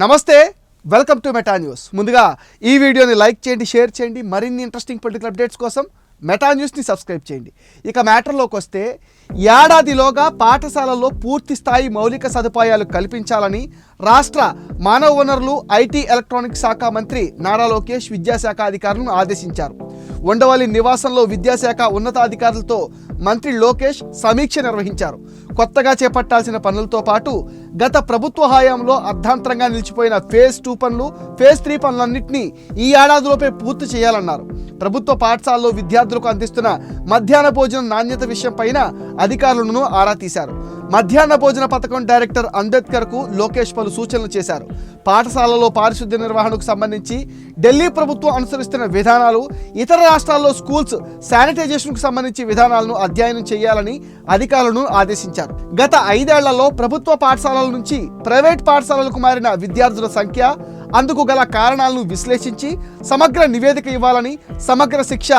నమస్తే welcome to meta news. ముందుగా ఈ వీడియోని లైక్ చేయండి షేర్ చేయండి మరిన్ని ఇంట్రెస్టింగ్ పొలిటికల్ అప్డేట్స్ కోసం మెటా న్యూస్ని సబ్స్క్రైబ్ చేయండి. ఇక మ్యాటర్లోకి వస్తే ఏడాదిలోగా పాఠశాలల్లో పూర్తి స్థాయి మౌలిక సదుపాయాలు కల్పించాలని రాష్ట్ర మానవ వనరులు ఐటీ ఎలక్ట్రానిక్స్ శాఖ మంత్రి నారా లోకేష్ విద్యాశాఖ అధికారులను ఆదేశించారు. ఉండవల్లి నివాసంలో విద్యాశాఖ ఉన్నతాధికారులతో మంత్రి లోకేష్ సమీక్ష నిర్వహించారు. కొత్తగా చేపట్టాల్సిన పనులతో పాటు గత ప్రభుత్వ హయాంలో అర్ధాంతరంగా నిలిచిపోయిన ఫేజ్ టూ పనులు ఫేజ్ త్రీ పనులన్నింటినీ ఈ ఏడాదిలోపే పూర్తి చేయాలన్నారు. ప్రభుత్వ పాఠశాలలో విద్యార్థులకు అందిస్తున్న మధ్యాహ్న భోజనం నాణ్యత విషయం పైన అధికారులను ఆరా తీశారు. మధ్యాహ్న భోజన పథకం డైరెక్టర్ అంబేద్కర్కు లోకేష్ పలు సూచనలు చేశారు. పాఠశాలలో పారిశుద్ధ్య నిర్వహణకు సంబంధించి ఢిల్లీ ప్రభుత్వం అనుసరిస్తున్న విధానాలు ఇతర రాష్ట్రాల్లో స్కూల్స్ శానిటైజేషన్కు సంబంధించి విధానాలను అధ్యయనం చేయాలని అధికారులను ఆదేశించారు. గత ఐదేళ్ళలో ప్రభుత్వ పాఠశాలల నుంచి ప్రైవేట్ పాఠశాలలకు మారిన విద్యార్థుల సంఖ్య అందుకు గల కారణాలను విశ్లేషించి సమగ్ర నివేదిక ఇవ్వాలని సమగ్ర శిక్ష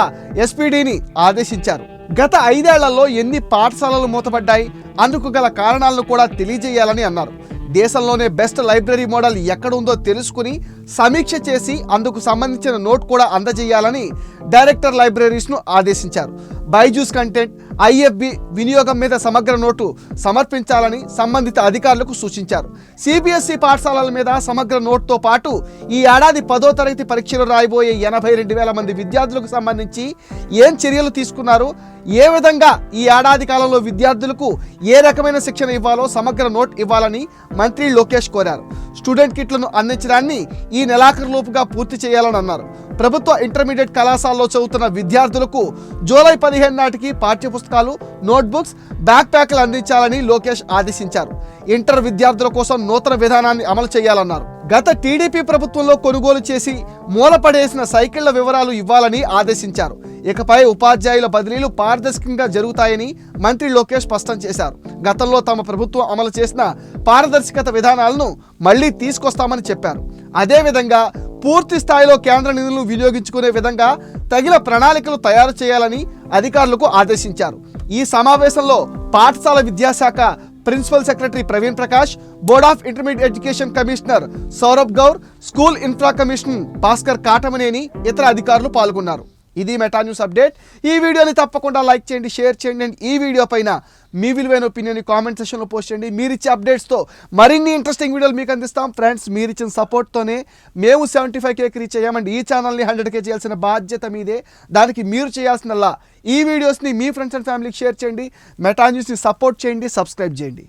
ఎస్పీడీని ఆదేశించారు. గత ఐదేళ్ళలో ఎన్ని పాఠశాలలు మూతపడ్డాయి? అందుకు గల కారణాలను కూడా తెలియజేయాలని అన్నారు. దేశంలోనే బెస్ట్ లైబ్రరీ మోడల్ ఎక్కడ ఉందో తెలుసుకుని సమీక్ష చేసి అందుకు సంబంధించిన నోట్ కూడా అందజేయాలని డైరెక్టర్ లైబ్రరీస్ను ఆదేశించారు. బైజూస్ కంటెంట్ ఐఎఫ్బి వినియోగం మీద సమగ్ర నోటు సమర్పించాలని సంబంధిత అధికారులకు సూచించారు. సిబిఎస్ఈ పాఠశాలల మీద సమగ్ర నోట్తో పాటు ఈ ఏడాది పదో తరగతి పరీక్షలు రాయబోయే ఎనభై రెండు వేల మంది విద్యార్థులకు సంబంధించి ఏం చర్యలు తీసుకున్నారు ఏ విధంగా ఈ ఏడాది కాలంలో విద్యార్థులకు ఏ రకమైన శిక్షణ ఇవ్వాలో సమగ్ర నోట్ ఇవ్వాలని మంత్రి లోకేష్ కోరారు. స్టూడెంట్ కిట్లను అందించడాన్ని ఈ నెలాఖరులోపుగా పూర్తి చేయాలని అన్నారు. ప్రభుత్వ ఇంటర్మీడియట్ కళాశాలలో చదువుతున్న విద్యార్థులకు జూలై పదిహేను నాటికి పాఠ్యపుస్తకాలు నోట్బుక్స్ బ్యాక్ ప్యాక్లు అందించాలని లోకేష్ ఆదేశించారు. ఇంటర్ విద్యార్థుల కోసం నూతన విధానాన్ని అమలు చేయాలన్నారు. గత టీడీపీ ప్రభుత్వంలో కొనుగోలు చేసి మూలపడేసిన సైకిళ్ళ వివరాలు ఇవ్వాలని ఆదేశించారు. ఇకపై ఉపాధ్యాయుల బదిలీలు పారదర్శకంగా జరుగుతాయని మంత్రి లోకేష్ స్పష్టం చేశారు. గతంలో తమ ప్రభుత్వం అమలు చేసిన పారదర్శకత విధానాలను మళ్ళీ తీసుకొస్తామని చెప్పారు. అదేవిధంగా పూర్తి స్థాయిలో కేంద్ర నిధులను వినియోగించుకునే విధంగా తగిన ప్రణాళికలు తయారు చేయాలని అధికారులకు ఆదేశించారు. ఈ సమావేశంలో పాఠశాల విద్యాశాఖ principal secretary Praveen Prakash board of intermediate education commissioner Saurabh Gaur school infra commission Bhaskar Katamaneni ఇతర అధికారులు పాల్గొన్నారు. ఇది మెటా న్యూస్ అప్డేట్ ఈ వీడియోని తప్పకుండా లైక్ చేయండి షేర్ చేయండి అండ్ ఈ వీడియో పైన మీ విలువైన ఒపీనియన్ కామెంట్ సెషన్లో పోస్ట్ చేయండి. మీరు ఇచ్చే అప్డేట్స్తో మరిన్ని ఇంట్రెస్టింగ్ వీడియోలు మీకు అందిస్తాం. ఫ్రెండ్స్ మీరు ఇచ్చిన సపోర్ట్తోనే మేము సెవెంటీ ఫైవ్ కేకి రీచ్ అయ్యామండి ఈ ఛానల్ని హండ్రెడ్ కే చేయాల్సిన బాధ్యత మీదే. దానికి మీరు చేయాల్సినల్లా ఈ వీడియోస్ని మీ ఫ్రెండ్స్ అండ్ ఫ్యామిలీకి షేర్ చేయండి. మెటా న్యూస్ని సపోర్ట్ చేయండి సబ్స్క్రైబ్ చేయండి.